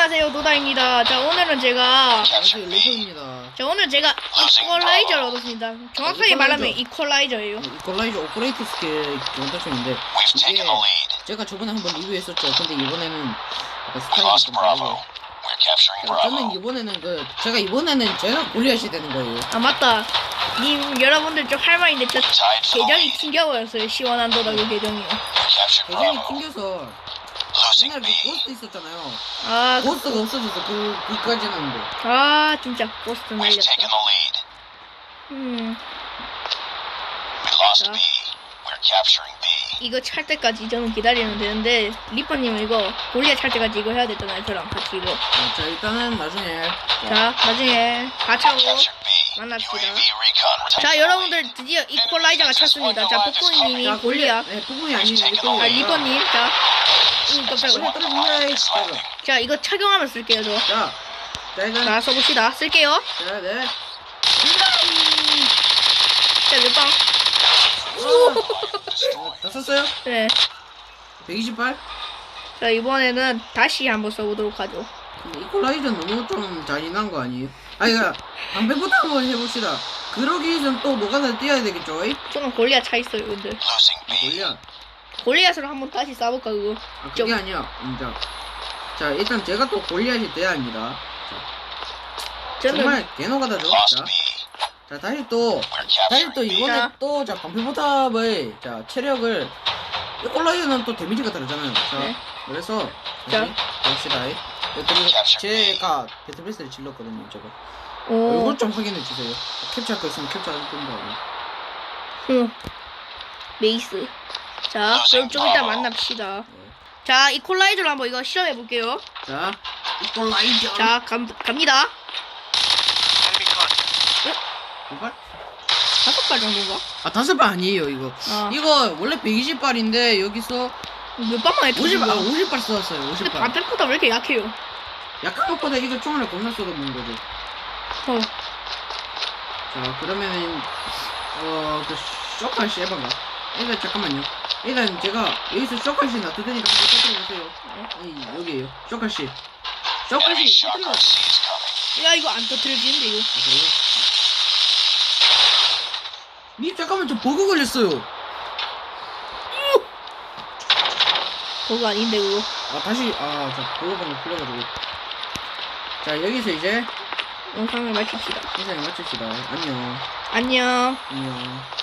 안녕하세요 도다입니다. 자 오늘은 제가 안녕하세요 레고입니다 자 오늘 제가 이퀄라이저를 얻었습니다. 정확하게 말하면 이퀄라이저예요. 이퀄라이저 오퍼레이터 스킬 taken 이게. 제가 저번에 한번 리뷰했었죠 근데 이번에는 약간 스타일이 좀. 다르고 자, 저는. 이번에는 그 제가 이번에는 제가 골리앗이 되는 거예요 아 맞다. 님 여러분들 좀 할 말인데 저 계정이. 튕겨버렸어요. 시원한 그. We captured 대전이 Bravo. 튕겨서 옛날 그. 고스트 있었잖아요 아, 고스트가 없어져서 그, 그까지는 한데 아 진짜 We've taken 날렸다. the lead. 음 We lost 자. B. We're capturing B. 이거 찰 때까지 저는 기다리면 되는데 리퍼님 이거 골리아 찰 때까지 이거 해야 되잖아요. 저랑 같이 이거. 어, 자 일단은 나중에 자 나중에 다 차고 Captured B. 만납시다. UAV recon. We're 자 여러분들. 드디어 이퀄라이저가 찼습니다. 자자 골리아. 네 부분이 아니에요 아 리퍼님 자. 음 깜짝이야. 떨어진다 이 Landing. 자 이거 착용하면 쓸게요 저. 자, 자 써봅시다. 쓸게요. 자, 네. 자 몇 방? 어, 다 썼어요? 네. 128? 자 이번에는 다시 한번 써보도록 하죠. 근데 이퀄라이저 너무 좀 잔인한 거 아니에요? 아니, 그 방패부터 한번 해봅시다. 그러기 전 또 노가다 뛰어야 되겠죠? 이? 저는 골리아 차 있어요 근데. B. 골리앗. 골리아스로 한번 다시 쏴볼까 그거. 아, 그게 아니야. 음, 자. 자, 일단 제가 또 골리앗이 돼야 합니다. 저는 정말 개노가다죠? Lost 자, 다시 또, 다시 또. 이번에 자. 또, 자, 방패보탑의, 자, 체력을, 이퀄라이저는 또 데미지가 다르잖아요. 자, 네. 그래서, 자. 봅시다. 이. 그리고 제가 배틀베스를 질렀거든요, 저거. 오. 얼굴 좀 확인해 주세요. 캡처할 거 있으면 캡처할 뿐더라고. 응. 메이스. 자 그럼 좀 이따 만납시다. 자 이퀄라이저로 한번 이거 실험해 볼게요. 자, 이퀄라이저. 자 감, 갑니다. 이발? 다섯 발 정도인가? 아 다섯 발 아니에요 이거. 아. 이거 원래 120발인데 여기서 몇 발만 했죠? 50발, 아 지금? 50발 쏘았어요. 근데 50발. 반대보다 왜 이렇게 약해요? 약한 것보다 이거 총알을 겁나 쏘아먹는 거죠. 어. 자 그러면은 어 그 쇼칼시 해봐가. 일단 잠깐만요. 일단 제가 여기서 쇼칼시 놔둘 테니까 한번 터뜨려 보세요. 아니 여기에요. 쇼칼시 shock 터뜨려. 야 이거 안 터뜨려지는데 이거. 아, 그래요? 님 잠깐만 저 버그 걸렸어요. 그거 아닌데 그거. 아 다시 아저 버그 방금 풀려가지고. 자 여기서 이제 영상을 마칩시다. 인사에 맞춥시다. 안녕. 안녕. 안녕.